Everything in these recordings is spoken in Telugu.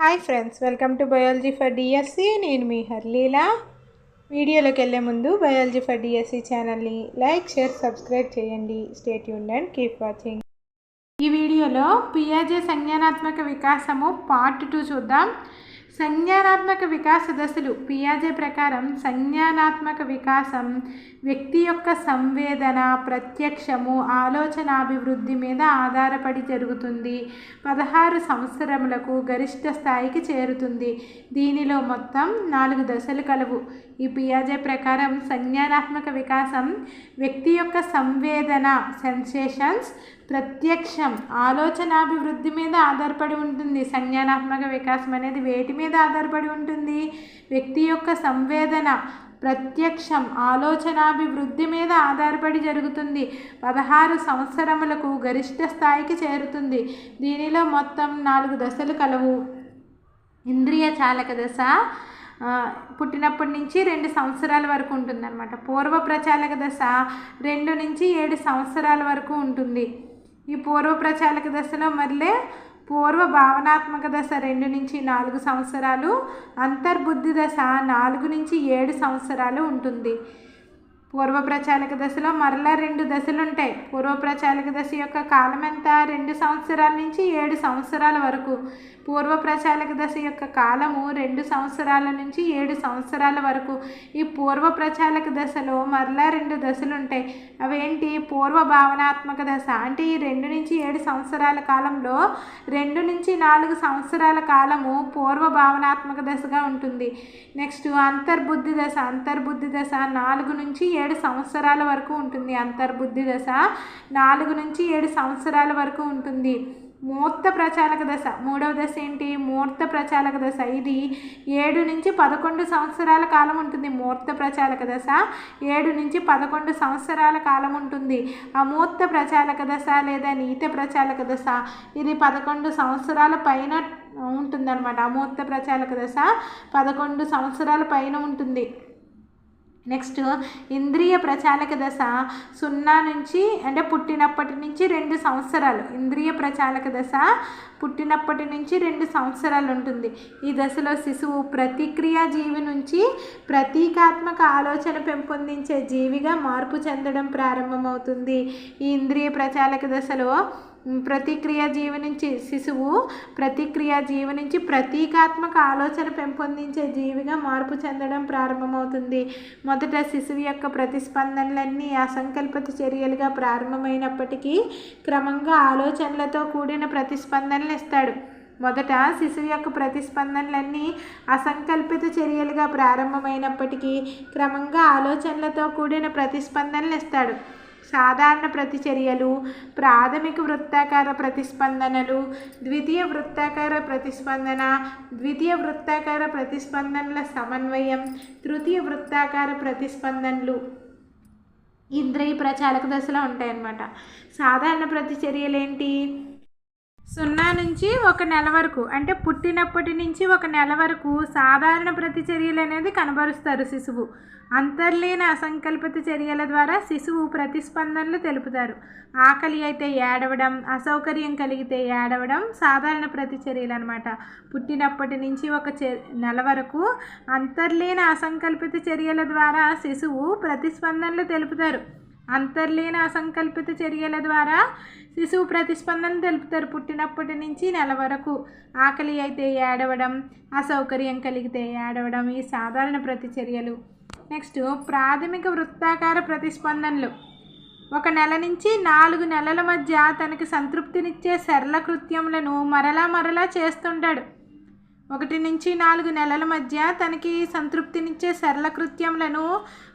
Hi friends welcome to biology for DSC నేను మీ హర్లీలా. వీడియోలోకి వెళ్ళే ముందు బయాలజీ ఫర్ డిఎస్సి ఛానల్ని లైక్ షేర్ సబ్స్క్రైబ్ చేయండి. స్టేట్ యూన్ అండ్ కీప్ వాచింగ్ ఈ వీడియోలో పియాజే సంజ్ఞానాత్మక వికాసము పార్ట్ టూ చూద్దాం. సంజ్ఞానాత్మక వికాస దశలు. పియాజే ప్రకారం సంజ్ఞానాత్మక వికాసం వ్యక్తి యొక్క సంవేదన ప్రత్యక్షము ఆలోచన అభివృద్ధి మీద ఆధారపడి జరుగుతుంది. పదహారు సంవత్సరములకు గరిష్ట స్థాయికి చేరుతుంది. దీనిలో మొత్తం నాలుగు దశలు కలవు. ఈ పియాజే ప్రకారం సంజ్ఞానాత్మక వికాసం వ్యక్తి యొక్క సంవేదన సెన్సేషన్స్ ప్రత్యక్షం ఆలోచనాభివృద్ధి మీద ఆధారపడి ఉంటుంది. సంజ్ఞానాత్మక వికాసం అనేది వేటి మీద ఆధారపడి ఉంటుంది? వ్యక్తి యొక్క సంవేదన ప్రత్యక్షం ఆలోచనాభివృద్ధి మీద ఆధారపడి జరుగుతుంది. పదహారు సంవత్సరములకు గరిష్ట స్థాయికి చేరుతుంది. దీనిలో మొత్తం నాలుగు దశలు కలవు. ఇంద్రియ చాలక దశ పుట్టినప్పటి నుంచి రెండు సంవత్సరాల వరకు ఉంటుందన్నమాట. పూర్వ ప్రచాలక దశ రెండు నుంచి ఏడు సంవత్సరాల వరకు ఉంటుంది. ఈ పూర్వ ప్రచాలక దశలో మళ్ళీ పూర్వ భావనాత్మక దశ రెండు నుంచి నాలుగు సంవత్సరాలు అంతర్బుద్ధి దశ నాలుగు నుంచి ఏడు సంవత్సరాలు ఉంటుంది. పూర్వ ప్రచాలక దశలో మరలా రెండు దశలు ఉంటాయి పూర్వ ప్రచాలక దశ యొక్క కాలం ఎంత రెండు సంవత్సరాల నుంచి ఏడు సంవత్సరాల వరకు. పూర్వ ప్రచాలక దశ యొక్క కాలము రెండు సంవత్సరాల నుంచి ఏడు సంవత్సరాల వరకు. ఈ పూర్వ ప్రచాలక దశలో మరలా రెండు దశలు ఉంటాయి అవేంటి? పూర్వ భావనాత్మక దశ అంటే ఈ రెండు నుంచి ఏడు సంవత్సరాల కాలంలో రెండు నుంచి నాలుగు సంవత్సరాల కాలము పూర్వ భావనాత్మక దశగా ఉంటుంది. నెక్స్ట్ అంతర్బుద్ధి దశ. అంతర్బుద్ధి దశ నాలుగు నుంచి ఏడు సంవత్సరాల వరకు ఉంటుంది. అంతర్బుద్ధి దశ నాలుగు నుంచి ఏడు సంవత్సరాల వరకు ఉంటుంది. మూర్త ప్రచాలక దశ. మూడవ దశ ఏంటి? మూర్త ప్రచాలక దశ. ఇది ఏడు నుంచి పదకొండు సంవత్సరాల కాలం ఉంటుంది మూర్త ప్రచాలక దశ. ఏడు నుంచి పదకొండు సంవత్సరాల కాలం ఉంటుంది. అమూర్త ప్రచాలక దశ లేదా నీత ప్రచాలక దశ. ఇది పదకొండు సంవత్సరాల పైన ఉంటుందన్నమాట. అమూర్త ప్రచాలక దశ పదకొండు సంవత్సరాల పైన ఉంటుంది. నెక్స్ట్ ఇంద్రియ ప్రచాలక దశ సున్నా నుంచి అంటే పుట్టినప్పటి నుంచి రెండు సంవత్సరాలు. ఇంద్రియ ప్రచాలక దశ పుట్టినప్పటి నుంచి రెండు సంవత్సరాలు ఉంటుంది. ఈ దశలో శిశువు ప్రతిక్రియ జీవి నుంచి ప్రతీకాత్మక ఆలోచన పెంపొందించే జీవిగా మార్పు చెందడం ప్రారంభమవుతుంది. ఈ ఇంద్రియ ప్రచాలక దశలో ప్రతిక్రియ జీవి నుంచి శిశువు ప్రతిక్రియ జీవి నుంచి ప్రతీకాత్మక ఆలోచన పెంపొందించే జీవిగా మార్పు చెందడం ప్రారంభమవుతుంది. మొదట శిశువు యొక్క ప్రతిస్పందనలన్నీ అసంకల్పిత చర్యలుగా ప్రారంభమైనప్పటికీ క్రమంగా ఆలోచనలతో కూడిన ప్రతిస్పందనలు ఇస్తాడు. మొదట శిశువు యొక్క ప్రతిస్పందనలన్నీ అసంకల్పిత చర్యలుగా ప్రారంభమైనప్పటికీ క్రమంగా ఆలోచనలతో కూడిన ప్రతిస్పందనలు ఇస్తాడు. సాధారణ ప్రతిచర్యలు ప్రాథమిక వృత్తాకార ప్రతిస్పందనలు ద్వితీయ వృత్తాకార ప్రతిస్పందన ద్వితీయ వృత్తాకార ప్రతిస్పందనల సమన్వయం తృతీయ వృత్తాకార ప్రతిస్పందనలు ఇంద్రియ ప్రచాలక దశలో ఉంటాయన్నమాట. సాధారణ ప్రతిచర్యలు ఏంటి సున్నా నుంచి ఒక నెల వరకు అంటే పుట్టినప్పటి నుంచి ఒక నెల వరకు సాధారణ ప్రతిచర్యలు అనేది కనబరుస్తారు శిశువు. అంతర్లీన అసంకల్పిత చర్యల ద్వారా శిశువు ప్రతిస్పందనలు తెలుపుతారు. ఆకలి అయితే ఏడవడం అసౌకర్యం కలిగితే ఏడవడం సాధారణ ప్రతిచర్యలు అనమాట పుట్టినప్పటి నుంచి ఒక చె నెల వరకు అంతర్లీన అసంకల్పిత చర్యల ద్వారా శిశువు ప్రతిస్పందనలు తెలుపుతారు. అంతర్లీన అసంకల్పిత చర్యల ద్వారా శిశువు ప్రతిస్పందన తెలుపుతారు. పుట్టినప్పటి నుంచి నెల వరకు ఆకలి అయితే ఏడవడం అసౌకర్యం కలిగితే ఏడవడం ఈ సాధారణ ప్రతిచర్యలు. నెక్స్ట్ ప్రాథమిక వృత్తాకార ప్రతిస్పందనలు. ఒక నెల నుంచి నాలుగు నెలల మధ్య తనకి సంతృప్తినిచ్చే సరళ కృత్యములను మరలా మరలా చేస్తుంటాడు. ఒకటి నుంచి నాలుగు నెలల మధ్య తనకి సంతృప్తినిచ్చే సరళ కృత్యములను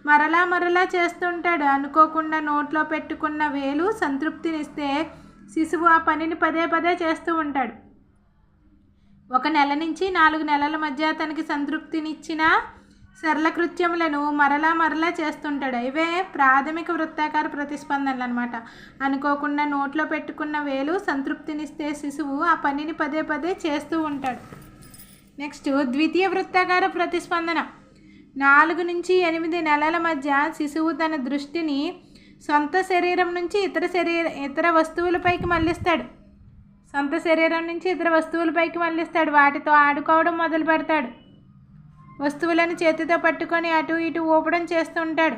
మరలా మరలా చేస్తుంటాడు. అనుకోకుండా నోట్లో పెట్టుకున్న వేలు సంతృప్తినిస్తే శిశువు ఆ పనిని పదే పదే చేస్తూ ఉంటాడు. ఒక నెల నుంచి నాలుగు నెలల మధ్య తనకి సంతృప్తినిచ్చిన సరళ కృత్యములను మరలా మరలా చేస్తుంటాడు. ఇవే ప్రాథమిక వృత్తాకార ప్రతిస్పందనలు అనమాట అనుకోకుండా నోట్లో పెట్టుకున్న వేలు సంతృప్తినిస్తే శిశువు ఆ పనిని పదే పదే చేస్తూ ఉంటాడు. నెక్స్ట్ ద్వితీయ వృత్తాకార ప్రతిస్పందన. నాలుగు నుంచి ఎనిమిది నెలల మధ్య శిశువు తన దృష్టిని సొంత శరీరం నుంచి ఇతర శరీర ఇతర వస్తువులపైకి మళ్ళిస్తాడు. సొంత శరీరం నుంచి ఇతర వస్తువులపైకి మళ్ళిస్తాడు. వాటితో ఆడుకోవడం మొదలు పెడతాడు. వస్తువులను చేతితో పట్టుకొని అటు ఇటు ఊపడం చేస్తుంటాడు.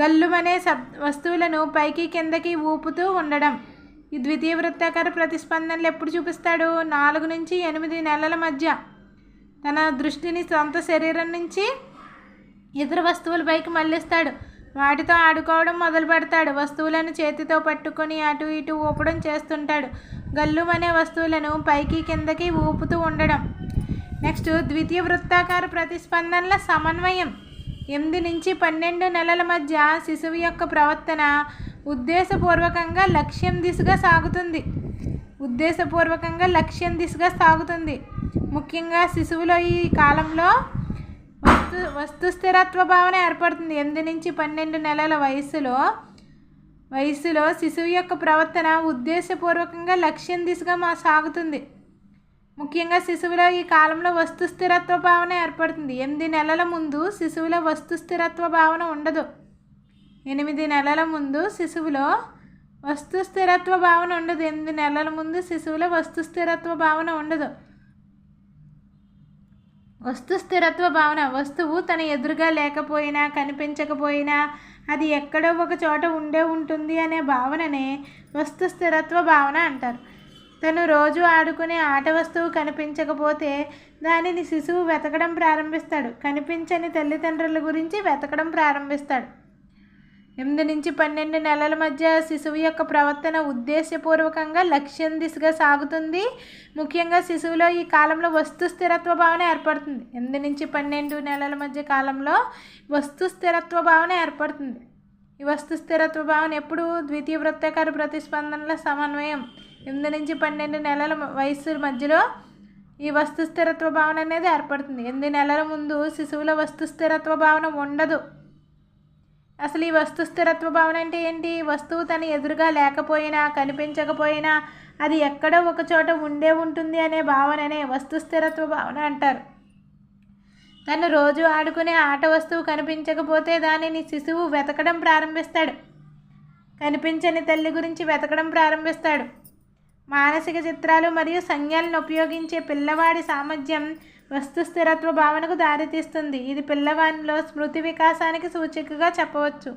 గల్లుమనే సబ్ వస్తువులను పైకి కిందకి ఊపుతూ ఉండడం. ఈ ద్వితీయ వృత్తాకార ప్రతిస్పందనలు ఎప్పుడు చూపిస్తాడు? నాలుగు నుంచి ఎనిమిది నెలల మధ్య. తన దృష్టిని సొంత శరీరం నుంచి ఇతర వస్తువులపైకి మళ్ళిస్తాడు. వాటితో ఆడుకోవడం మొదలు పెడతాడు. వస్తువులను చేతితో పట్టుకొని అటు ఇటు ఊపడం చేస్తుంటాడు. గల్లుమనే వస్తువులను పైకి కిందకి ఊపుతూ ఉండడం. నెక్స్ట్ ద్వితీయ వృత్తాకార ప్రతిస్పందనల సమన్వయం. ఎనిమిది నుంచి పన్నెండు నెలల మధ్య శిశువు యొక్క ప్రవర్తన ఉద్దేశపూర్వకంగా లక్ష్యం దిశగా సాగుతుంది. ఉద్దేశపూర్వకంగా లక్ష్యం దిశగా సాగుతుంది. ముఖ్యంగా శిశువులో ఈ కాలంలో వస్తు వస్తు స్థిరత్వ భావన ఏర్పడుతుంది. ఎనిమిది నుంచి పన్నెండు నెలల వయసులో వయసులో శిశువు యొక్క ప్రవర్తన ఉద్దేశపూర్వకంగా లక్ష్యం దిశగా మా సాగుతుంది. ముఖ్యంగా శిశువులో ఈ కాలంలో వస్తు స్థిరత్వ భావన ఏర్పడుతుంది. ఎనిమిది నెలల ముందు శిశువులో వస్తు స్థిరత్వ భావన ఉండదు. ఎనిమిది నెలల ముందు శిశువులో వస్తు స్థిరత్వ భావన ఉండదు. ఎనిమిది నెలల ముందు శిశువులో వస్తు స్థిరత్వ భావన ఉండదు. వస్తు స్థిరత్వ భావన వస్తువు తన ఎదురుగా లేకపోయినా కనిపించకపోయినా అది ఎక్కడో ఒక చోట ఉండే ఉంటుంది అనే భావననే వస్తు స్థిరత్వ భావన అంటారు. తను రోజు ఆడుకునే ఆట వస్తువు కనిపించకపోతే దానిని శిశువు వెతకడం ప్రారంభిస్తాడు. కనిపించని తల్లిదండ్రుల గురించి వెతకడం ప్రారంభిస్తాడు. ఎనిమిది నుంచి పన్నెండు నెలల మధ్య శిశువు యొక్క ప్రవర్తన ఉద్దేశపూర్వకంగా లక్ష్యం దిశగా సాగుతుంది. ముఖ్యంగా శిశువులో ఈ కాలంలో వస్తు స్థిరత్వ భావన ఏర్పడుతుంది. ఎనిమిది నుంచి పన్నెండు నెలల మధ్య కాలంలో వస్తు స్థిరత్వ భావన ఏర్పడుతుంది. ఈ వస్తు స్థిరత్వ భావన ఎప్పుడు ద్వితీయ వృత్తాకార ప్రతిస్పందనల సమన్వయం. ఎనిమిది నుంచి పన్నెండు నెలల వయసు మధ్యలో ఈ వస్తు స్థిరత్వ భావన అనేది ఏర్పడుతుంది. ఎనిమిది నెలల ముందు శిశువులో వస్తు స్థిరత్వ భావన ఉండదు. అసలు ఈ వస్తు స్థిరత్వ భావన అంటే ఏంటి? వస్తువు తన ఎదురుగా లేకపోయినా కనిపించకపోయినా అది ఎక్కడో ఒక చోట ఉండే ఉంటుంది అనే భావననే వస్తు స్థిరత్వ భావన అంటారు. తను రోజు ఆడుకునే ఆట వస్తువు కనిపించకపోతే దానిని శిశువు వెతకడం ప్రారంభిస్తాడు. కనిపించని తల్లి గురించి వెతకడం ప్రారంభిస్తాడు. మానసిక చిత్రాలు మరియు సంజ్ఞలను ఉపయోగించే పిల్లవాడి సామర్థ్యం వస్తు స్థిరత్వ భావనకు దారితీస్తుంది. ఇది పిల్లవానిలో స్మృతి వికాసానికి సూచికగా చెప్పవచ్చు.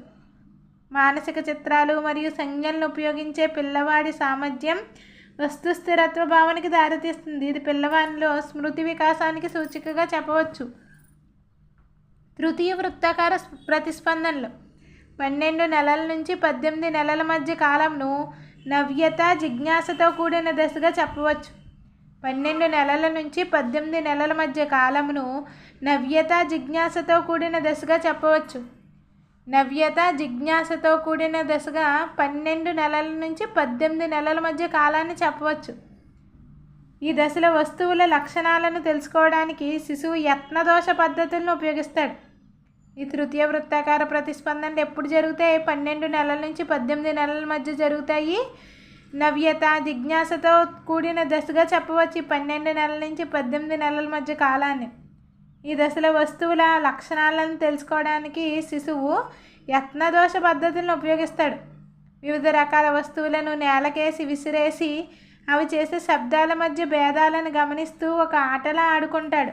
మానసిక చిత్రాలు మరియు సంజ్ఞలను ఉపయోగించే పిల్లవాడి సామర్థ్యం వస్తు స్థిరత్వ భావనకి దారితీస్తుంది. ఇది పిల్లవానిలో స్మృతి వికాసానికి సూచికగా చెప్పవచ్చు. తృతీయ వృత్తాకార ప్రతిస్పందనలు. పన్నెండు నెలల నుంచి పద్దెనిమిది నెలల మధ్య కాలంను నవ్యత జిజ్ఞాసతో కూడిన దశగా చెప్పవచ్చు. పన్నెండు నెలల నుంచి పద్దెనిమిది నెలల మధ్య కాలమును నవ్యత జిజ్ఞాసతో కూడిన దశగా చెప్పవచ్చు. నవ్యత జిజ్ఞాసతో కూడిన దశగా పన్నెండు నెలల నుంచి పద్దెనిమిది నెలల మధ్య కాలాన్ని చెప్పవచ్చు. ఈ దశలో వస్తువుల లక్షణాలను తెలుసుకోవడానికి శిశువు యత్నదోష పద్ధతులను ఉపయోగిస్తాడు. ఈ తృతీయ వృత్తాకార ప్రతిస్పందనలు ఎప్పుడు జరుగుతాయి? పన్నెండు నెలల నుంచి పద్దెనిమిది నెలల మధ్య జరుగుతాయి. నవ్యత జిజ్ఞాసతో కూడిన దశగా చెప్పవచ్చు పన్నెండు నెలల నుంచి పద్దెనిమిది నెలల మధ్య కాలాన్ని. ఈ దశలో వస్తువుల లక్షణాలను తెలుసుకోవడానికి శిశువు యత్నదోష పద్ధతులను ఉపయోగిస్తాడు. వివిధ రకాల వస్తువులను నేలకేసి విసిరేసి అవి చేసే శబ్దాల మధ్య భేదాలను గమనిస్తూ ఒక ఆటలా ఆడుకుంటాడు.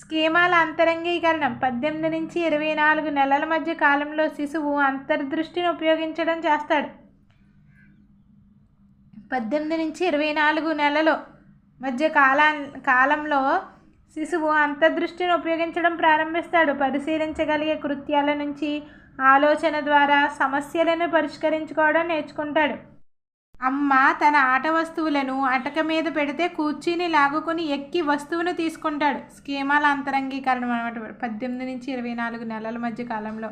స్కీమాల అంతరంగీకరణం పద్దెనిమిది నుంచి ఇరవై నాలుగు నెలల మధ్య కాలంలో శిశువు అంతర్దృష్టిని ఉపయోగించడం చేస్తాడు. పద్దెనిమిది నుంచి ఇరవై నాలుగు నెలలు మధ్య కాలా కాలంలో శిశువు అంతర్దృష్టిని ఉపయోగించడం ప్రారంభిస్తాడు. పరిశీలించగలిగే కృత్యాల నుంచి ఆలోచన ద్వారా సమస్యలను పరిష్కరించుకోవడం నేర్చుకుంటాడు. అమ్మ తన ఆట వస్తువులను అటక మీద పెడితే కూర్చీని లాగుకొని ఎక్కి వస్తువును తీసుకుంటాడు. స్కీమాల అంతరంగీకరణం అనమాట. పద్దెనిమిది నుంచి ఇరవై నాలుగు నెలల మధ్య కాలంలో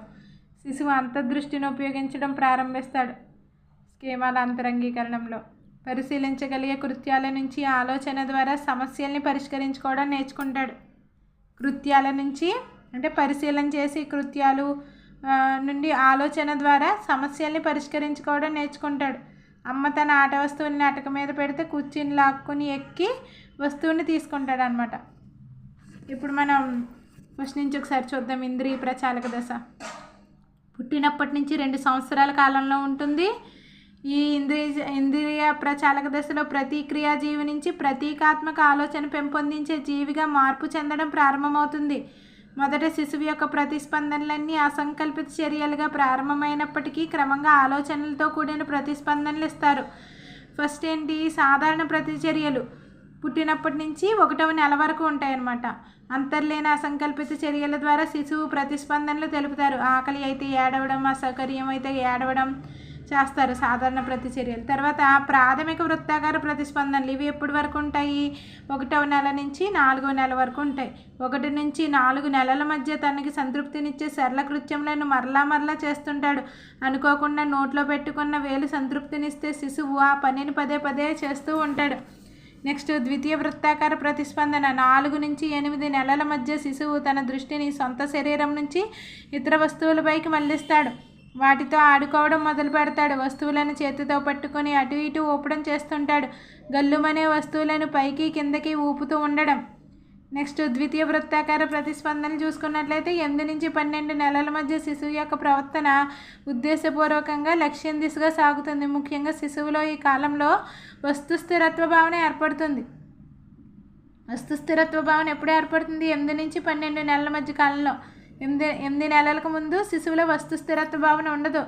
శిశువు అంతర్దృష్టిని ఉపయోగించడం ప్రారంభిస్తాడు. స్కీమాల అంతరంగీకరణంలో పరిశీలించగలిగే కృత్యాల నుంచి ఆలోచన ద్వారా సమస్యల్ని పరిష్కరించుకోవడం నేర్చుకుంటాడు. కృత్యాల నుంచి అంటే పరిశీలన చేసి కృత్యాలు నుండి ఆలోచన ద్వారా సమస్యల్ని పరిష్కరించుకోవడం నేర్చుకుంటాడు. అమ్మ తన ఆట వస్తువుని అటక మీద పెడితే కూర్చుని లాక్కుని ఎక్కి వస్తువుని తీసుకుంటాడు అనమాట ఇప్పుడు మనం ఫస్ట్ నుంచి ఒకసారి చూద్దాం ఇంద్రియ ప్రచాలక దశ. పుట్టినప్పటి నుంచి రెండు సంవత్సరాల కాలంలో ఉంటుంది. ఈ ఇంద్రియ ఇంద్రియ ప్రచాలక దశలో ప్రతిక్రియా జీవి నుంచి ప్రతీకాత్మక ఆలోచన పెంపొందించే జీవిగా మార్పు చెందడం ప్రారంభమవుతుంది. మొదట శిశువు యొక్క ప్రతిస్పందనలన్నీ అసంకల్పిత చర్యలుగా ప్రారంభమైనప్పటికీ క్రమంగా ఆలోచనలతో కూడిన ప్రతిస్పందనలు ఇస్తారు. ఫస్ట్ ఏంటి? సాధారణ ప్రతిచర్యలు. పుట్టినప్పటి నుంచి ఒకటవ నెల వరకు ఉంటాయన్నమాట. అంతర్లేని అసంకల్పిత చర్యల ద్వారా శిశువు ప్రతిస్పందనలు తెలుపుతారు. ఆకలి అయితే ఏడవడం అసౌకర్యం అయితే ఏడవడం చేస్తారు సాధారణ ప్రతిచర్యలు. తర్వాత ప్రాథమిక వృత్తాకార ప్రతిస్పందనలు ఇవి ఎప్పటి వరకు ఉంటాయి? ఒకటవ నెల నుంచి నాలుగవ నెల వరకు ఉంటాయి. ఒకటి నుంచి నాలుగు నెలల మధ్య తనకి సంతృప్తినిచ్చే సరళ కృత్యములను మరలా మరలా చేస్తుంటాడు. అనుకోకుండా నోట్లో పెట్టుకున్న వేలు సంతృప్తినిస్తే శిశువు ఆ పనిని పదే పదే చేస్తూ ఉంటాడు. నెక్స్ట్ ద్వితీయ వృత్తాకార ప్రతిస్పందన. నాలుగు నుంచి ఎనిమిది నెలల మధ్య శిశువు తన దృష్టిని సొంత శరీరం నుంచి ఇతర వస్తువులపైకి మళ్ళిస్తాడు. వాటితో ఆడుకోవడం మొదలు పెడతాడు. వస్తువులను చేతితో పట్టుకొని అటు ఇటు ఊపడం చేస్తుంటాడు. గల్లుమనే వస్తువులను పైకి కిందకి ఊపుతూ ఉండడం. నెక్స్ట్ ద్వితీయ వృత్తాకార ప్రతిస్పందనలు చూసుకున్నట్లయితే ఎనిమిది నుంచి పన్నెండు నెలల మధ్య శిశువు యొక్క ప్రవర్తన ఉద్దేశపూర్వకంగా లక్ష్యం దిశగా సాగుతుంది. ముఖ్యంగా శిశువులో ఈ కాలంలో వస్తు స్థిరత్వ భావన ఏర్పడుతుంది. వస్తు స్థిరత్వ భావన ఎప్పుడు ఏర్పడుతుంది? ఎనిమిది నుంచి పన్నెండు నెలల మధ్య కాలంలో. ఎనిమిది ఎనిమిది నెలలకు ముందు శిశువులో వస్తు స్థిరత్వ భావన ఉండదు.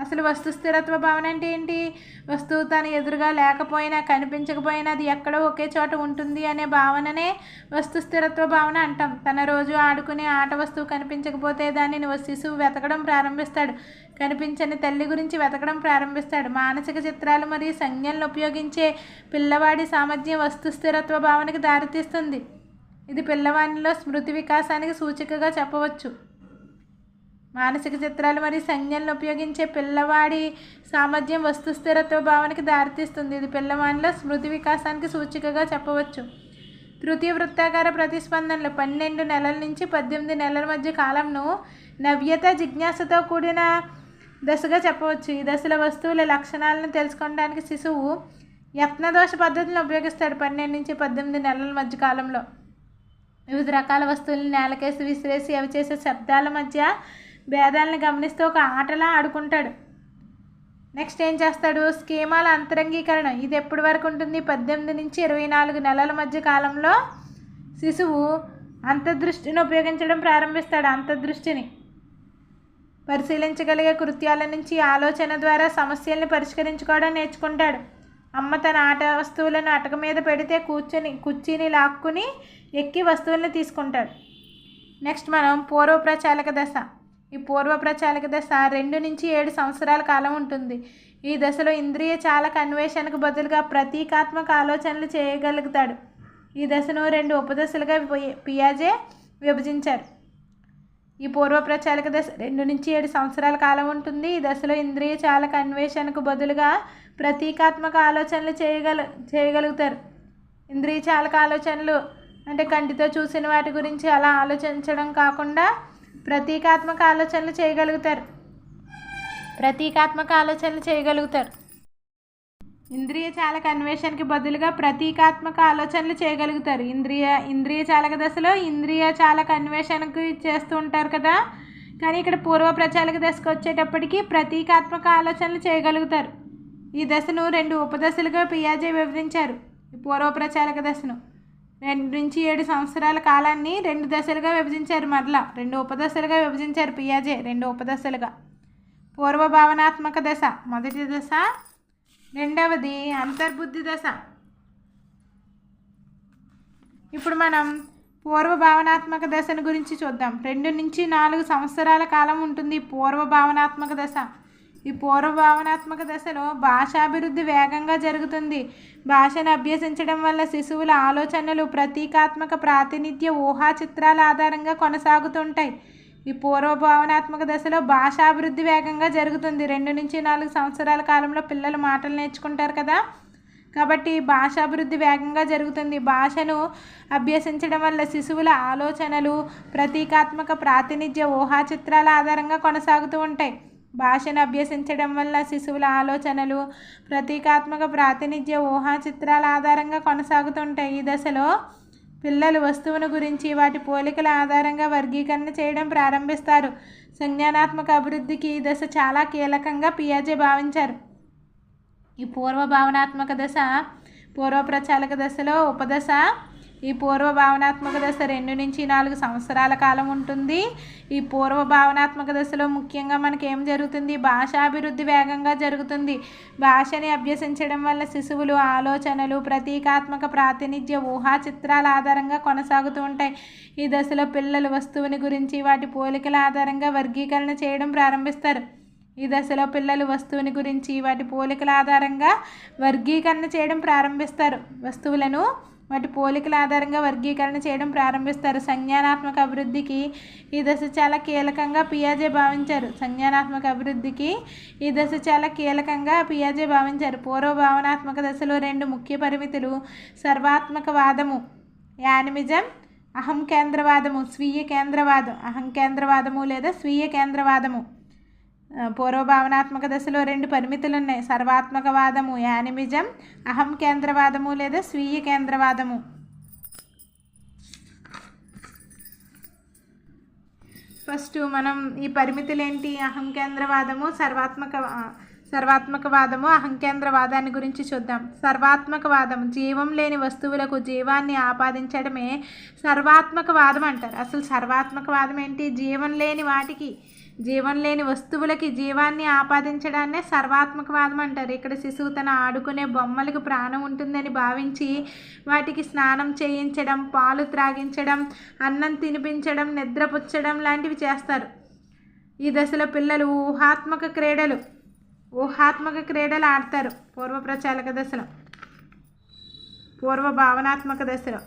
అసలు వస్తు స్థిరత్వ భావన అంటే ఏంటి? వస్తువు తన ఎదురుగా లేకపోయినా కనిపించకపోయినా అది ఎక్కడో ఒకే చోట ఉంటుంది అనే భావననే వస్తు స్థిరత్వ భావన అంటాం. తన రోజు ఆడుకునే ఆట వస్తువు కనిపించకపోతే దానిని ఓ శిశువు వెతకడం ప్రారంభిస్తాడు. కనిపించని తల్లి గురించి వెతకడం ప్రారంభిస్తాడు. మానసిక చిత్రాలు మరియు సంజ్ఞలను ఉపయోగించే పిల్లవాడి సామర్థ్యం వస్తు స్థిరత్వ భావనకి దారితీస్తుంది. ఇది పిల్లవానిలో స్మృతి వికాసానికి సూచికగా చెప్పవచ్చు. మానసిక చిత్రాలు మరియు సంజ్ఞలను ఉపయోగించే పిల్లవాడి సామర్థ్యం వస్తు స్థిరత్వ భావనకి దారితీస్తుంది. ఇది పిల్లవానిలో స్మృతి వికాసానికి సూచికగా చెప్పవచ్చు. తృతీయ వృత్తాకార ప్రతిస్పందనలు పన్నెండు నెలల నుంచి పద్దెనిమిది నెలల మధ్య కాలంను నవ్యత జిజ్ఞాసతో కూడిన దశగా చెప్పవచ్చు. ఈ దశలో వస్తువుల లక్షణాలను తెలుసుకోవడానికి శిశువు యత్నదోష పద్ధతిని ఉపయోగిస్తాడు పన్నెండు నుంచి పద్దెనిమిది నెలల మధ్య కాలంలో. వివిధ రకాల వస్తువులను నేలకేసి విసిరేసి అవి చేసే శబ్దాల మధ్య భేదాలను గమనిస్తూ ఒక ఆటలా ఆడుకుంటాడు. నెక్స్ట్ ఏం చేస్తాడు? స్కీమాల అంతరంగీకరణ. ఇది ఎప్పటి వరకు ఉంటుంది? పద్దెనిమిది నుంచి ఇరవై నాలుగు నెలల మధ్య కాలంలో శిశువు అంతర్దృష్టిని ఉపయోగించడం ప్రారంభిస్తాడు. అంతర్దృష్టిని పరిశీలించగలిగే కృత్యాల నుంచి ఆలోచన ద్వారా సమస్యల్ని పరిష్కరించుకోవడం నేర్చుకుంటాడు. అమ్మ తన ఆట వస్తువులను అటక మీద పెడితే కూర్చొని కుర్చీని లాక్కుని ఎక్కి వస్తువులను తీసుకుంటాడు. నెక్స్ట్ మనం పూర్వ ప్రచాలక దశ. ఈ పూర్వ ప్రచాలక దశ రెండు నుంచి ఏడు సంవత్సరాల కాలం ఉంటుంది. ఈ దశలో ఇంద్రియ చాలక అన్వేషణకు బదులుగా ప్రతీకాత్మక ఆలోచనలు చేయగలుగుతాడు. ఈ దశను రెండు ఉపదశలుగా పి- పియాజే విభజించారు. ఈ పూర్వ ప్రచారక దశ రెండు నుంచి ఏడు సంవత్సరాల కాలం ఉంటుంది. ఈ దశలో ఇంద్రియ చాలక అన్వేషణకు బదులుగా ప్రతీకాత్మక ఆలోచనలు చేయగల చేయగలుగుతారు. ఇంద్రియ చాలక ఆలోచనలు అంటే కంటితో చూసిన వాటి గురించి అలా ఆలోచించడం కాకుండా ప్రతీకాత్మక ఆలోచనలు చేయగలుగుతారు. ప్రతీకాత్మక ఆలోచనలు చేయగలుగుతారు. ఇంద్రియ చాలక అన్వేషణకి బదులుగా ప్రతీకాత్మక ఆలోచనలు చేయగలుగుతారు. ఇంద్రియ ఇంద్రియ చాలక దశలో ఇంద్రియ చాలక అన్వేషణకు చేస్తూ ఉంటారు కదా? కానీ ఇక్కడ పూర్వ ప్రచాలక దశకు వచ్చేటప్పటికి ప్రతీకాత్మక ఆలోచనలు చేయగలుగుతారు. ఈ దశను రెండు ఉపదశలుగా పియాజే వివరించారు పూర్వ ప్రచాలక దశను రెండు నుంచి ఏడు సంవత్సరాల కాలాన్ని రెండు దశలుగా విభజించారు మరలా. రెండు ఉపదశలుగా విభజించారు పియాజే రెండు ఉపదశలుగా. పూర్వ భావనాత్మక దశ మొదటి దశ రెండవది అంతర్బుద్ధి దశ. ఇప్పుడు మనం పూర్వ భావనాత్మక దశను గురించి చూద్దాం. రెండు నుంచి నాలుగు సంవత్సరాల కాలం ఉంటుంది పూర్వ భావనాత్మక దశ. ఈ పూర్వ భావనాత్మక దశలో భాషాభివృద్ధి వేగంగా జరుగుతుంది. భాషను అభ్యసించడం వల్ల శిశువుల ఆలోచనలు ప్రతీకాత్మక ప్రాతినిధ్య ఊహా చిత్రాల ఆధారంగా కొనసాగుతుంటాయి. ఈ పూర్వ భావనాత్మక దశలో భాషాభివృద్ధి వేగంగా జరుగుతుంది. రెండు నుంచి నాలుగు సంవత్సరాల కాలంలో పిల్లలు మాటలు నేర్చుకుంటారు కదా? కాబట్టి భాషాభివృద్ధి వేగంగా జరుగుతుంది. భాషను అభ్యసించడం వల్ల శిశువుల ఆలోచనలు ప్రతీకాత్మక ప్రాతినిధ్య ఊహా చిత్రాల ఆధారంగా కొనసాగుతూ ఉంటాయి. భాషను అభ్యసించడం వల్ల శిశువుల ఆలోచనలు ప్రతీకాత్మక ప్రాతినిధ్య ఊహా చిత్రాల ఆధారంగా కొనసాగుతుంటాయి ఈ దశలో పిల్లలు వస్తువును గురించి వాటి పోలికల ఆధారంగా వర్గీకరణ చేయడం ప్రారంభిస్తారు. సంజ్ఞానాత్మక అభివృద్ధికి ఈ దశ చాలా కీలకంగా పియాజే భావించారు. ఈ పూర్వ భావనాత్మక దశ పూర్వప్రచాలక దశలో ఉపదశ ఈ పూర్వ భావనాత్మక దశ రెండు నుంచి నాలుగు సంవత్సరాల కాలం ఉంటుంది. ఈ పూర్వ భావనాత్మక దశలో ముఖ్యంగా మనకి ఏం జరుగుతుంది? భాషాభివృద్ధి వేగంగా జరుగుతుంది. భాషని అభ్యసించడం వల్ల శిశువులు ఆలోచనలు ప్రతీకాత్మక ప్రాతినిధ్య ఊహా చిత్రాల ఆధారంగా కొనసాగుతూ ఉంటాయి. ఈ దశలో పిల్లలు వస్తువుని గురించి వాటి పోలికల ఆధారంగా వర్గీకరణ చేయడం ప్రారంభిస్తారు. ఈ దశలో పిల్లలు వస్తువుని గురించి వాటి పోలికల ఆధారంగా వర్గీకరణ చేయడం ప్రారంభిస్తారు. వస్తువులను వాటి పోలికల ఆధారంగా వర్గీకరణ చేయడం ప్రారంభిస్తారు. సంజ్ఞానాత్మక అభివృద్ధికి ఈ దశ చాలా కీలకంగా పియాజే భావించారు. సంజ్ఞానాత్మక అభివృద్ధికి ఈ దశ చాలా కీలకంగా పియాజే భావించారు. పూర్వ భావనాత్మక దశలో రెండు ముఖ్య పరిమితులు. సర్వాత్మక వాదము యానిమిజం అహం కేంద్రవాదము స్వీయ కేంద్రవాదం అహం కేంద్రవాదము లేదా స్వీయ కేంద్రవాదము పూర్వభావనాత్మక దశలో రెండు పరిమితులు ఉన్నాయి సర్వాత్మకవాదము యానిమిజం అహం కేంద్రవాదము లేదా స్వీయ కేంద్రవాదము. ఫస్ట్ మనం ఈ పరిమితులు ఏంటి అహం కేంద్రవాదము సర్వాత్మక సర్వాత్మకవాదము అహంకేంద్రవాదాన్ని గురించి చూద్దాం. సర్వాత్మకవాదం జీవం లేని వస్తువులకు జీవాన్ని ఆపాదించడమే సర్వాత్మకవాదం అంటారు. అసలు సర్వాత్మకవాదం ఏంటి? జీవం లేని వాటికి జీవం లేని వస్తువులకి జీవాన్ని ఆపాదించడాన్నే సర్వాత్మకవాదం అంటారు. ఇక్కడ శిశువు తన ఆడుకునే బొమ్మలకు ప్రాణం ఉంటుందని భావించి వాటికి స్నానం చేయించడం పాలు త్రాగించడం అన్నం తినిపించడం నిద్రపుచ్చడం లాంటివి చేస్తారు. ఈ దశలో పిల్లలు ఊహాత్మక క్రీడలు ఊహాత్మక క్రీడలు ఆడతారు. పూర్వ ప్రచాలక దశలో పూర్వ భావనాత్మక దశలో.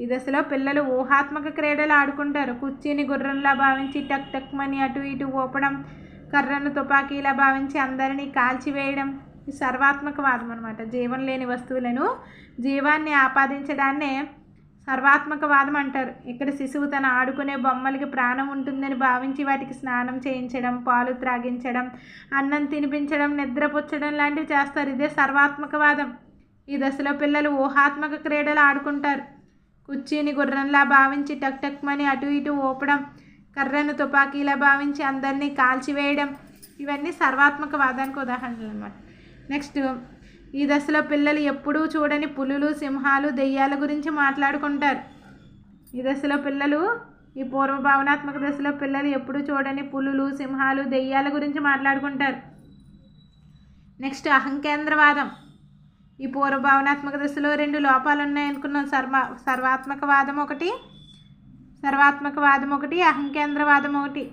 ఈ దశలో పిల్లలు ఊహాత్మక క్రీడలు ఆడుకుంటారు. కుర్చీని గుర్రంలా భావించి టక్ టక్మని అటు ఇటు ఊపడం కర్రను తుపాకీలా భావించి అందరినీ కాల్చివేయడం ఈ సర్వాత్మకవాదం అనమాట జీవం లేని వస్తువులను జీవాన్ని ఆపాదించడాన్నే సర్వాత్మకవాదం అంటారు. ఇక్కడ శిశువు తన ఆడుకునే బొమ్మలకి ప్రాణం ఉంటుందని భావించి వాటికి స్నానం చేయించడం పాలు త్రాగించడం అన్నం తినిపించడం నిద్రపుచ్చడం లాంటివి చేస్తారు. ఇదే సర్వాత్మకవాదం ఈ దశలో పిల్లలు ఊహాత్మక క్రీడలు ఆడుకుంటారు. కుర్చీని గుర్రంలా భావించి టక్ టక్మని అటు ఇటు ఊపడం కర్రను తుపాకీలా భావించి అందరినీ కాల్చివేయడం ఇవన్నీ సర్వాత్మక వాదానికి ఉదాహరణలు అన్నమాట నెక్స్ట్ ఈ దశలో పిల్లలు ఎప్పుడూ చూడని పులులు సింహాలు దెయ్యాల గురించి మాట్లాడుకుంటారు. ఈ దశలో పిల్లలు ఈ పూర్వ భావనాత్మక దశలో పిల్లలు ఎప్పుడూ చూడని పులులు సింహాలు దెయ్యాల గురించి మాట్లాడుకుంటారు. నెక్స్ట్ అహంకేంద్రవాదం. ఈ పూర్వ భావనాత్మక దశలో రెండు లోపాలు ఉన్నాయనుకున్నాం సర్వ సర్వాత్మకవాదం ఒకటి సర్వాత్మకవాదం ఒకటి అహంకేంద్రవాదం ఒకటి.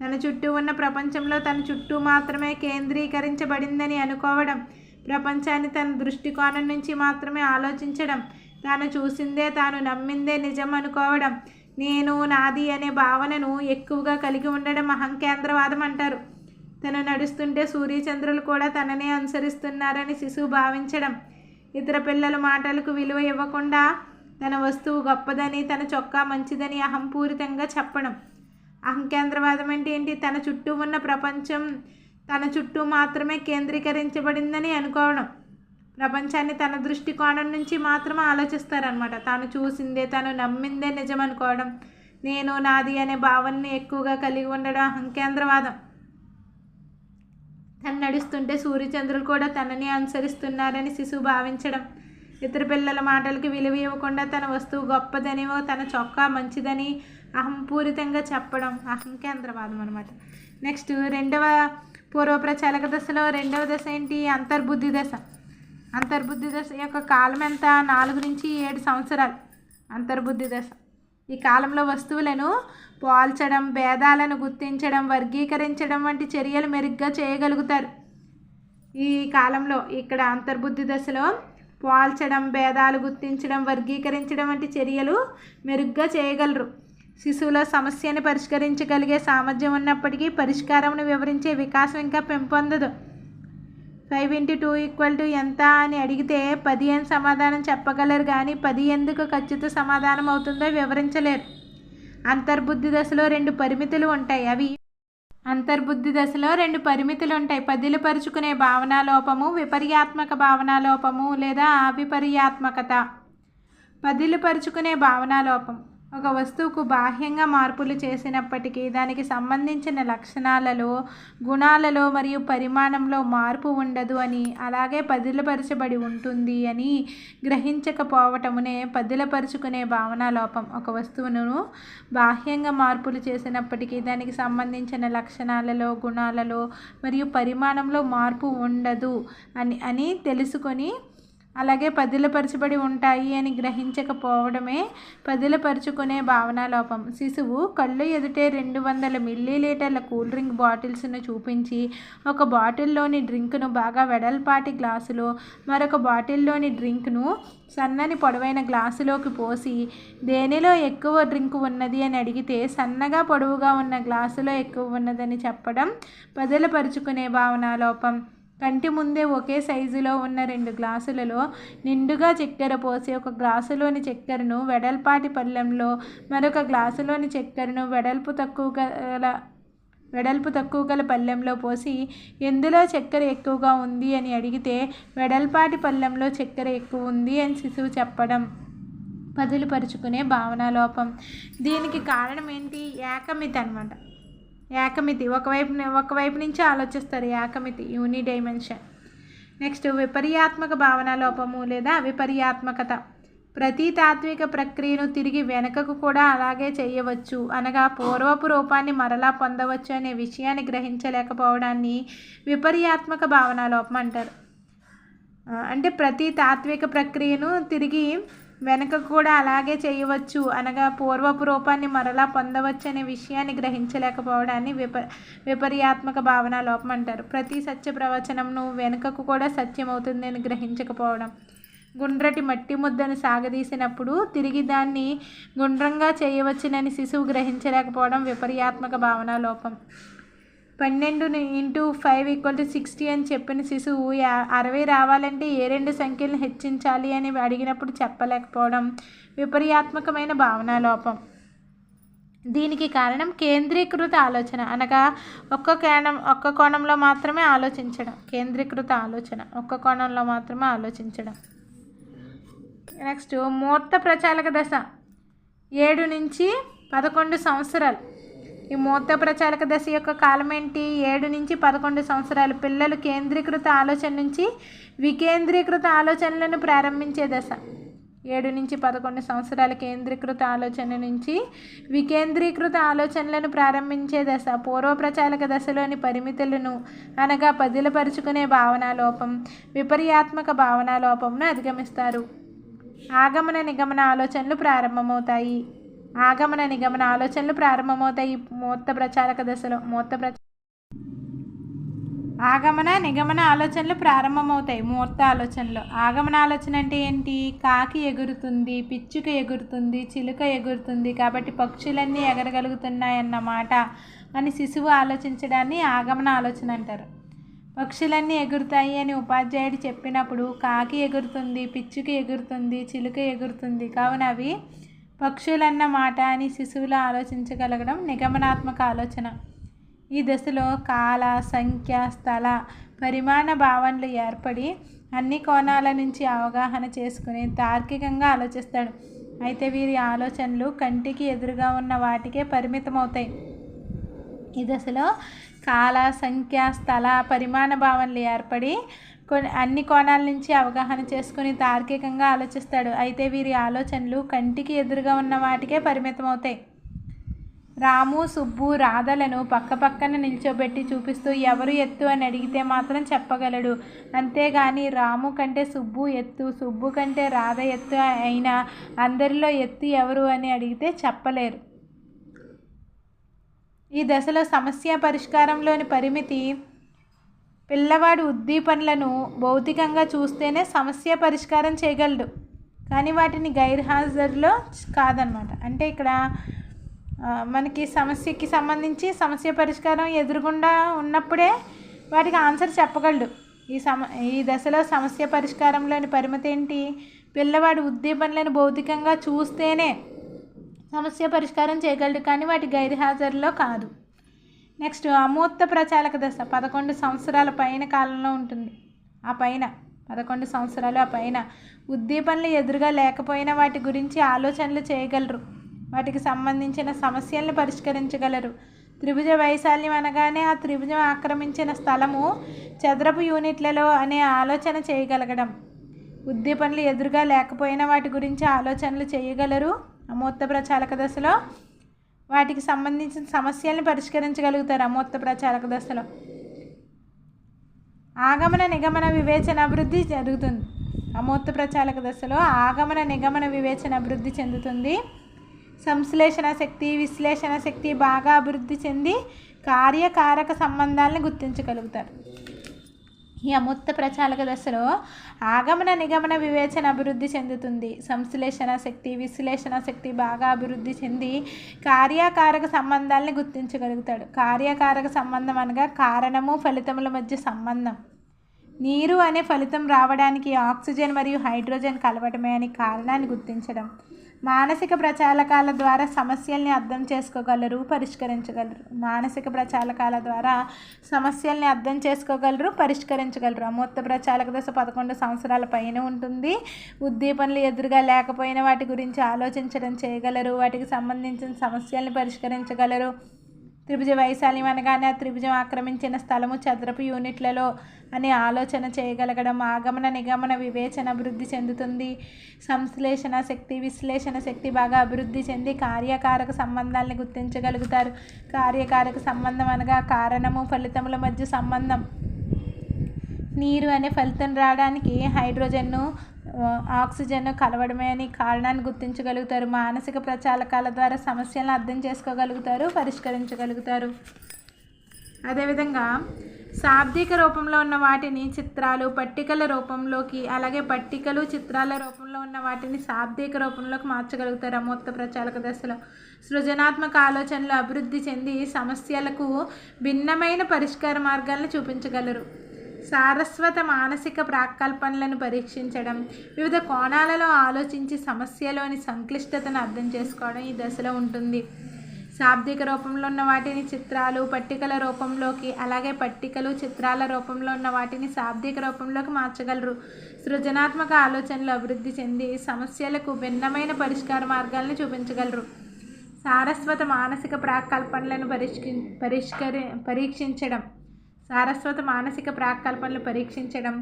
తన చుట్టూ ఉన్న ప్రపంచంలో తన చుట్టూ మాత్రమే కేంద్రీకరించబడిందని అనుకోవడం ప్రపంచాన్ని తన దృష్టికోణం నుంచి మాత్రమే ఆలోచించడం తాను చూసిందే తాను నమ్మిందే నిజం అనుకోవడం నేను నాది అనే భావనను ఎక్కువగా కలిగి ఉండడం అహంకేంద్రవాదం అంటారు. తను నడుస్తుంటే సూర్యచంద్రులు కూడా తననే అనుసరిస్తున్నారని శిశువు భావించడం. ఇతర పిల్లల మాటలకు విలువ ఇవ్వకుండా తన వస్తువు గొప్పదని తన చొక్కా మంచిదని అహంపూరితంగా చెప్పడం. అహంకేంద్రవాదం అంటే ఏంటి? తన చుట్టూ ఉన్న ప్రపంచం తన చుట్టూ మాత్రమే కేంద్రీకరించబడిందని అనుకోవడం. ప్రపంచాన్ని తన దృష్టికోణం నుంచి మాత్రమే ఆలోచిస్తారనమాట తాను చూసిందే తను నమ్మిందే నిజం అనుకోవడం నేను నాది అనే భావనని ఎక్కువగా కలిగి ఉండడం అహంకేంద్రవాదం. తను నడుస్తుంటే సూర్యచంద్రులు కూడా తనని అనుసరిస్తున్నారని శిశువు భావించడం. ఇతర పిల్లల మాటలకి విలువ ఇవ్వకుండా తన వస్తువు గొప్పదని తన చొక్కా మంచిదని అహంపూరితంగా చెప్పడం. అహంకేంద్రవాదం అనమాట నెక్స్ట్ రెండవ పూర్వ ప్రచాలక దశలో రెండవ దశ ఏంటి? అంతర్బుద్ధి దశ. అంతర్బుద్ధి దశ యొక్క కాలం ఎంత? నాలుగు నుంచి ఏడు సంవత్సరాలు అంతర్బుద్ధి దశ. ఈ కాలంలో వస్తువులను పోల్చడం భేదాలను గుర్తించడం వర్గీకరించడం వంటి చర్యలు మెరుగ్గా చేయగలుగుతారు. ఈ కాలంలో ఇక్కడ అంతర్బుద్ధి దశలో పోల్చడం భేదాలు గుర్తించడం వర్గీకరించడం వంటి చర్యలు మెరుగ్గా చేయగలరు. శిశువులో సమస్యని పరిష్కరించగలిగే సామర్థ్యం ఉన్నప్పటికీ పరిష్కారంను వివరించే వికాసం ఇంకా పెంపొందదు. Five into two equal to ఎంత అని అడిగితే పది అని సమాధానం చెప్పగలరు కానీ పది ఎందుకు ఖచ్చిత సమాధానం అవుతుందో వివరించలేరు. అంతర్బుద్ధి దశలో రెండు పరిమితులు ఉంటాయి. అవి అంతర్బుద్ధి దశలో రెండు పరిమితులు ఉంటాయి. పదిలపరుచుకునే భావనాలోపము విపర్యాత్మక భావనాలోపము లేదా అవిపర్యాత్మకత. పదిలపరుచుకునే భావనాలోపం. ఒక వస్తువుకు బాహ్యంగా మార్పులు చేసినప్పటికీ దానికి సంబంధించిన లక్షణాలలో గుణాలలో మరియు పరిమాణంలో మార్పు ఉండదు అని అలాగే పదిలపరచబడి ఉంటుంది అని గ్రహించకపోవటమునే పదిలపరుచుకునే భావన లోపం. ఒక వస్తువును బాహ్యంగా మార్పులు చేసినప్పటికీ దానికి సంబంధించిన లక్షణాలలో గుణాలలో మరియు పరిమాణంలో మార్పు ఉండదు అని అని తెలుసుకొని అలాగే పదిలపరచబడి ఉంటాయి అని గ్రహించకపోవడమే పదిలపరుచుకునే భావన లోపం శిశువు కళ్ళు ఎదుటే రెండు వందల మిల్లీలీటర్ల కూల్ డ్రింక్ బాటిల్స్ను చూపించి ఒక బాటిల్లోని డ్రింక్ను బాగా వెడల్పాటి గ్లాసులో మరొక బాటిల్లోని డ్రింక్ను సన్నని పొడవైన గ్లాసులోకి పోసి దేనిలో ఎక్కువ డ్రింక్ ఉన్నది అని అడిగితే సన్నగా పొడవుగా ఉన్న గ్లాసులో ఎక్కువ ఉన్నదని చెప్పడం పదిలపరుచుకునే భావన లోపం కంటి ముందే ఒకే సైజులో ఉన్న రెండు గ్లాసులలో నిండుగా చక్కెర పోసి ఒక గ్లాసులోని చక్కెరను వెడల్పాటి పళ్ళెంలో మరొక గ్లాసులోని చక్కెరను వెడల్పు తక్కువ గల వెడల్పు తక్కువ గల పళ్ళెంలో పోసి ఎందులో చక్కెర ఎక్కువగా ఉంది అని అడిగితే వెడల్పాటి పళ్ళెంలో చక్కెర ఎక్కువ ఉంది అని శిశువు చెప్పడం పదులుపరుచుకునే భావన లోపం. దీనికి కారణం ఏంటి? ఏకమితి అనమాట ఏకమితి. ఒకవైపు ఒకవైపు నుంచి ఆలోచిస్తారు ఏకమితి యూని డైమెన్షన్. నెక్స్ట్ విపర్యాత్మక భావన లోపము లేదా విపర్యాత్మకత. ప్రతి తాత్విక ప్రక్రియను తిరిగి వెనకకు కూడా అలాగే చేయవచ్చు. అనగా పూర్వపు రూపాన్ని మరలా పొందవచ్చు అనే విషయాన్ని గ్రహించలేకపోవడాన్ని విపర్యాత్మక భావన లోపం అంటారు. అంటే ప్రతి తాత్విక ప్రక్రియను తిరిగి వెనక కూడా అలాగే చేయవచ్చు అనగా పూర్వపు రూపాన్ని మరలా పొందవచ్చు అనే విషయాన్ని గ్రహించలేకపోవడాన్ని విప విపర్యాత్మక భావన లోపం అంటారు. ప్రతి సత్య ప్రవచనంను వెనుకకు కూడా సత్యమవుతుంది అని గ్రహించకపోవడం. గుండ్రటి మట్టి ముద్దను సాగదీసినప్పుడు తిరిగి దాన్ని గుండ్రంగా చేయవచ్చునని శిశువు గ్రహించలేకపోవడం విపర్యాత్మక భావన లోపం. పన్నెండు into five equal to sixty అని చెప్పిన శిశువు అరవై రావాలంటే ఏ రెండు సంఖ్యలను హెచ్చించాలి అని అడిగినప్పుడు చెప్పలేకపోవడం విపర్యాత్మకమైన భావన లోపం. దీనికి కారణం కేంద్రీకృత ఆలోచన అనగా ఒక్క కోణం ఒక్క కోణంలో మాత్రమే ఆలోచించడం. కేంద్రీకృత ఆలోచన ఒక్క కోణంలో మాత్రమే ఆలోచించడం. నెక్స్ట్ మూర్త ప్రచాలక దశ ఏడు నుంచి పదకొండు సంవత్సరాలు. ఈ మూర్త ప్రచారక దశ యొక్క కాలం ఏంటి? ఏడు నుంచి పదకొండు సంవత్సరాలు. పిల్లలు కేంద్రీకృత ఆలోచన నుంచి వికేంద్రీకృత ఆలోచనలను ప్రారంభించే దశ. ఏడు నుంచి పదకొండు సంవత్సరాల కేంద్రీకృత ఆలోచన నుంచి వికేంద్రీకృత ఆలోచనలను ప్రారంభించే దశ. పూర్వ ప్రచాలక దశలోని పరిమితులను అనగా పదిలపరుచుకునే భావన లోపం విపర్యాత్మక భావన లోపంను అధిగమిస్తారు. ఆగమన నిగమన ఆలోచనలు ప్రారంభమవుతాయి. ఆగమన నిగమన ఆలోచనలు ప్రారంభమవుతాయి. మూర్త ప్రచారక దశలో మూర్త ప్ర ఆగమన నిగమన ఆలోచనలు ప్రారంభమవుతాయి. ముహూర్త ఆలోచనలు. ఆగమన ఆలోచన అంటే ఏంటి? కాకి ఎగురుతుంది పిచ్చుక ఎగురుతుంది చిలుక ఎగురుతుంది కాబట్టి పక్షులన్నీ ఎగరగలుగుతున్నాయన్నమాట అని శిశువు ఆలోచించడాన్ని ఆగమన ఆలోచన అంటారు. పక్షులన్నీ ఎగురుతాయి అని ఉపాధ్యాయుడు చెప్పినప్పుడు కాకి ఎగురుతుంది పిచ్చుక ఎగురుతుంది చిలుక ఎగురుతుంది. కావున అవి పక్షులన్న మాట అని శిశువులు ఆలోచించగలగడం నిగమనాత్మక ఆలోచన. ఈ దశలో కాల సంఖ్య స్థల పరిమాణ భావనలు ఏర్పడి అన్ని కోణాల నుంచి అవగాహన చేసుకుని తార్కికంగా ఆలోచిస్తాడు. అయితే వీరి ఆలోచనలు కంటికి ఎదురుగా ఉన్న వాటికే పరిమితమవుతాయి. ఈ దశలో కాల సంఖ్య స్థల పరిమాణ భావనలు ఏర్పడి కొన్ని అన్ని కోణాల నుంచి అవగాహన చేసుకుని తార్కికంగా ఆలోచిస్తాడు. అయితే వీరి ఆలోచనలు కంటికి ఎదురుగా ఉన్న వాటికే పరిమితం అవుతాయి రాము సుబ్బు రాధలను పక్క పక్కన నిల్చోబెట్టి చూపిస్తూ ఎవరు ఎత్తు అని అడిగితే మాత్రం చెప్పగలడు. అంతేగాని రాము కంటే సుబ్బు ఎత్తు సుబ్బు కంటే రాధ ఎత్తు అయినా అందరిలో ఎత్తు ఎవరు అని అడిగితే చెప్పలేరు. ఈ దశలో సమస్య పరిష్కారంలోని పరిమితి పిల్లవాడు ఉద్దీపనలను భౌతికంగా చూస్తేనే సమస్య పరిష్కారం చేయగలడు. కానీ వాటిని గైర్హాజరులో కాదనమాట. అంటే ఇక్కడ మనకి సమస్యకి సంబంధించి సమస్య పరిష్కారం ఎదురుగుండా ఉన్నప్పుడే వాటికి ఆన్సర్ చెప్పగలడు. ఈ సమ ఈ దశలో సమస్య పరిష్కారంలోని పరిమితి ఏంటి? పిల్లవాడు ఉద్దీపనలను భౌతికంగా చూస్తేనే సమస్య పరిష్కారం చేయగలడు కానీ వాటి గైర్హాజరులో కాదు. నెక్స్ట్ అమూర్త ప్రచాలక దశ పదకొండు సంవత్సరాల పైన కాలంలో ఉంటుంది. ఆ పైన పదకొండు సంవత్సరాలు ఆ పైన ఉద్దీపనలు ఎదురుగా లేకపోయినా వాటి గురించి ఆలోచనలు చేయగలరు. వాటికి సంబంధించిన సమస్యలను పరిష్కరించగలరు. త్రిభుజ వైశాల్యం అనగానే ఆ త్రిభుజం ఆక్రమించిన స్థలము చదరపు యూనిట్లలో అనే ఆలోచన చేయగలగడం. ఉద్దీపనలు ఎదురుగా లేకపోయినా వాటి గురించి ఆలోచనలు చేయగలరు. అమూర్త ప్రచాలక దశలో వాటికి సంబంధించిన సమస్యలను పరిష్కరించగలుగుతారు అమూర్త ప్రచారక దశలో? ఆగమన నిగమన వివేచన అభివృద్ధి జరుగుతుంది. అమూర్త ప్రచారక దశలో ఆగమన నిగమన వివేచన అభివృద్ధి చెందుతుంది. సంశ్లేషణ శక్తి విశ్లేషణ శక్తి బాగా అభివృద్ధి చెంది కార్యకారక సంబంధాలను గుర్తించగలుగుతారు. ఈ అమూర్త ప్రచాలక దశలో ఆగమన నిగమన వివేచన అభివృద్ధి చెందుతుంది. సంశ్లేషణ శక్తి విశ్లేషణ శక్తి బాగా అభివృద్ధి చెంది కార్యకారక సంబంధాలని గుర్తించగలుగుతాడు. కార్యకారక సంబంధం అనగా కారణము ఫలితముల మధ్య సంబంధం. నీరు అనే ఫలితం రావడానికి ఆక్సిజన్ మరియు హైడ్రోజన్ కలవటమే అని కారణాన్ని గుర్తించడం. మానసిక ప్రచాలకాల ద్వారా సమస్యల్ని అర్థం చేసుకోగలరు పరిష్కరించగలరు. మానసిక ప్రచాలకాల ద్వారా సమస్యల్ని అర్థం చేసుకోగలరు పరిష్కరించగలరు. అమూర్త ప్రచాలక దశ పదకొండు సంవత్సరాల పైన ఉంటుంది. ఉద్దీపనలు ఎదురుగా లేకపోయినా వాటి గురించి ఆలోచించడం చేయగలరు. వాటికి సంబంధించిన సమస్యల్ని పరిష్కరించగలరు. త్రిభుజ వైశాల్యం అనగానే ఆ త్రిభుజం ఆక్రమించిన స్థలము చదరపు యూనిట్లలో అని ఆలోచన చేయగలగడం ఆగమన నిగమన వివేచన అభివృద్ధి చెందుతుంది. సంశ్లేషణ శక్తి విశ్లేషణ శక్తి బాగా అభివృద్ధి చెంది కార్యకారక సంబంధాలను గుర్తించగలుగుతారు. కార్యకారక సంబంధం అనగా కారణము ఫలితముల మధ్య సంబంధం. నీరు అనే ఫలితం రావడానికి హైడ్రోజన్ను ఆక్సిజన్ కలవడమే అని కారణాన్ని గుర్తించగలుగుతారు. మానసిక ప్రచాలకాల ద్వారా సమస్యలను అర్థం చేసుకోగలుగుతారు పరిష్కరించగలుగుతారు. అదేవిధంగా శాబ్దిక రూపంలో ఉన్న వాటిని చిత్రాలు పట్టికల రూపంలోకి అలాగే పట్టికలు చిత్రాల రూపంలో ఉన్న వాటిని శాబ్దిక రూపంలోకి మార్చగలుగుతారు. అమూర్త ప్రచాలక దశలో సృజనాత్మక ఆలోచనలు అభివృద్ధి చెంది సమస్యలకు భిన్నమైన పరిష్కార మార్గాలను చూపించగలరు. సారస్వత మానసిక ప్రాకల్పనలను పరీక్షించడం వివిధ కోణాలలో ఆలోచించి సమస్యలోని సంక్లిష్టతను అర్థం చేసుకోవడం ఈ దశలో ఉంటుంది. శాబ్దిక రూపంలో ఉన్న వాటిని చిత్రాలు పట్టికల రూపంలోకి అలాగే పట్టికలు చిత్రాల రూపంలో ఉన్న వాటిని శాబ్దిక రూపంలోకి మార్చగలరు. సృజనాత్మక ఆలోచనలు అభివృద్ధి చెంది సమస్యలకు భిన్నమైన పరిష్కార మార్గాలను చూపించగలరు. సారస్వత మానసిక ప్రాకల్పనలను పరిష్కి పరిష్కరి పరీక్షించడం. సారస్వత మానసిక ప్రాకల్పనలు పరీక్షించడం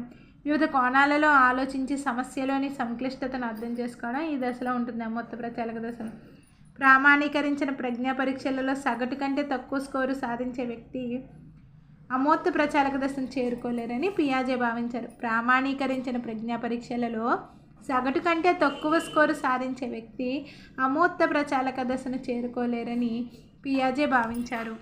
వివిధ కోణాలలో ఆలోచించి సమస్యలోని సంక్లిష్టతను అర్థం చేసుకోవడం ఈ దశలో ఉంటుంది మొత్త ప్రచాలక దశలో ప్రామాణీకరించిన ప్రజ్ఞా పరీక్షలలో సగటు కంటే తక్కువ స్కోరు సాధించే వ్యక్తి అమూర్త ప్రచారక దశను చేరుకోలేరని పియాజే భావించారు. ప్రామాణీకరించిన ప్రజ్ఞా పరీక్షలలో సగటు కంటే తక్కువ స్కోరు సాధించే వ్యక్తి అమూర్త ప్రచారక దశను చేరుకోలేరని పియాజే భావించారు.